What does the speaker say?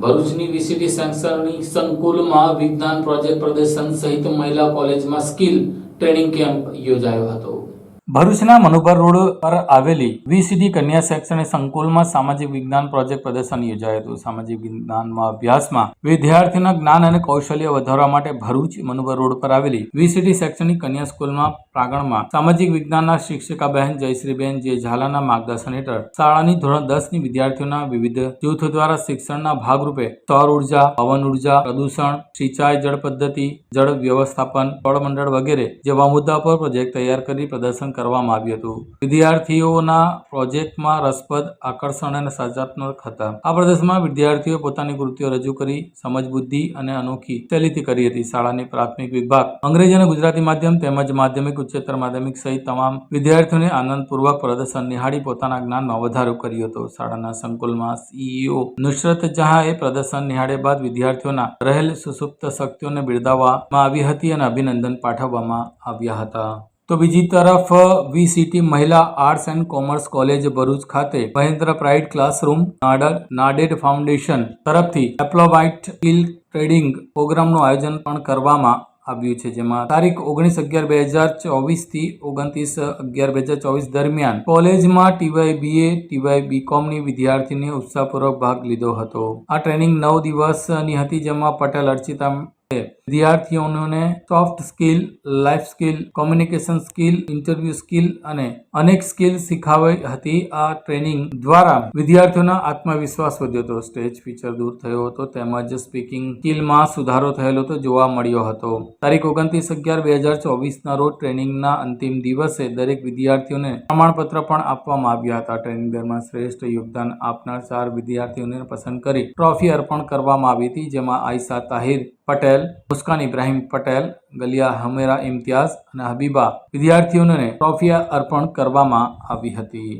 ભરૂચની વીસીટી સેન્સરની સંકુલમાં વિજ્ઞાન પ્રોજેક્ટ પ્રદર્શન સહિત મહિલા કોલેજમાં સ્કિલ ટ્રેનિંગ કેમ્પ યોજાયો હતો. ભરૂચના મનુભર રોડ પર આવેલી વીસીડી કન્યા શૈક્ષણિક સંકુલમાં સામાજિક વિજ્ઞાન પ્રોજેક્ટ પ્રદર્શન યોજાયું હતું. સામાજિક વિજ્ઞાનમાં અભ્યાસમાં વિદ્યાર્થીઓના જ્ઞાન અને કૌશલ્ય વધારવા માટે ભરૂચ મનુભર રોડ પર આવેલી વીસીડી શૈક્ષણિક કન્યા સ્કૂલમાં પ્રાંગણમાં સામાજિક વિજ્ઞાનના શિક્ષિકા બહેન જયશ્રીબેન જે ઝાલાના માર્ગદર્શન હેઠળ શાળાની ધોરણ દસની વિદ્યાર્થીઓના વિવિધ જૂથો દ્વારા શિક્ષણના ભાગરૂપે સૌર ઊર્જા, પવન ઊર્જા, પ્રદૂષણ, સિંચાઈ, જળ પદ્ધતિ, જળ વ્યવસ્થાપન, જળમંડળ વગેરે જેવા મુદ્દા પર પ્રોજેક્ટ તૈયાર કરી પ્રદર્શન કરવામાં આવ્યું હતું. વિદ્યાર્થીઓના પ્રોજેક્ટમાં રસપ્રદ આકર્ષણ અને સર્જાત્મક હતા. આ પ્રદર્શનમાં વિદ્યાર્થીઓ પોતાની કૃતિઓ રજૂ કરી, સમજ, બુદ્ધિ અને અનોખી શૈલીથી કરી હતી. શાળાની પ્રાથમિક વિભાગ, અંગ્રેજી અને ગુજરાતી માધ્યમ તેમજ માધ્યમિક ઉચ્ચતર માધ્યમિક સહિત તમામ વિદ્યાર્થીઓને આનંદપૂર્વક પ્રદર્શન નિહાળી પોતાના જ્ઞાનમાં વધારો કર્યો હતો. શાળાના સંકુલમાં સીઈઓ નુસરત જહાએ પ્રદર્શન નિહાળ્યા બાદ વિદ્યાર્થીઓના રહેલ સુસુપ્ત શક્તિઓને બિરદાવવામાં આવી હતી અને અભિનંદન પાઠવવામાં આવ્યા હતા. તો બીજી તરફ VCT Mahila arts and commerce college Bharuch ખાતે મહેન્દ્ર પ્રાઇડ ક્લાસરૂમ નાડર નાડેડ ફાઉન્ડેશન તરફથી એપ્લોવાઇટ સ્કિલ ટ્રેડિંગ પ્રોગ્રામનું આયોજન પણ કરવામાં આવ્યું છે, જેમાં તારીખ ઓગણીસ અગિયાર બે હજાર ચોવીસથી ઓગણત્રીસ અગિયાર બે હજાર ચોવીસ દરમિયાન કોલેજમાં ટીવાય બીએ ટીવાય બીકોમની વિદ્યાર્થીને ઉત્સાહપૂર્વક ભાગ લીધો હતો. આ ટ્રેનિંગ નવ દિવસની હતી, જેમાં પટેલ અર્ચિતા વિદ્યાર્થીઓને soft skill life skill communication skill interview skill અને અનેક સ્કિલ શીખવાઈ હતી આ ટ્રેનિંગ દ્વારા વિદ્યાર્થીઓના આત્મવિશ્વાસ વધ્યો હતો. સ્ટેજ ફીચર દૂર થયો હતો તેમજ સ્પીકિંગ સ્કિલમાં સુધારો થયેલો હતો, જોવા મળ્યો હતો. તારીખ ઓગણત્રીસ અગિયાર બે હજાર ચોવીસના રોજ ટ્રેનિંગના અંતિમ દિવસે દરેક વિદ્યાર્થીઓને પ્રમાણપત્ર પણ આપવામાં આવ્યા હતા. ટ્રેનિંગ દરમિયાન શ્રેષ્ઠ યોગદાન આપનાર ચાર વિદ્યાર્થીઓને પસંદ કરી ટ્રોફી અર્પણ કરવામાં આવી હતી, જેમાં આયશા તાહિર પટેલ મુસ્કાન ઇબ્રાહીમ પટેલ ગલિયા હમેરા ઇમ્તિયાઝ અને હબીબા વિદ્યાર્થીઓને ટ્રોફી અર્પણ કરવામાં આવી હતી.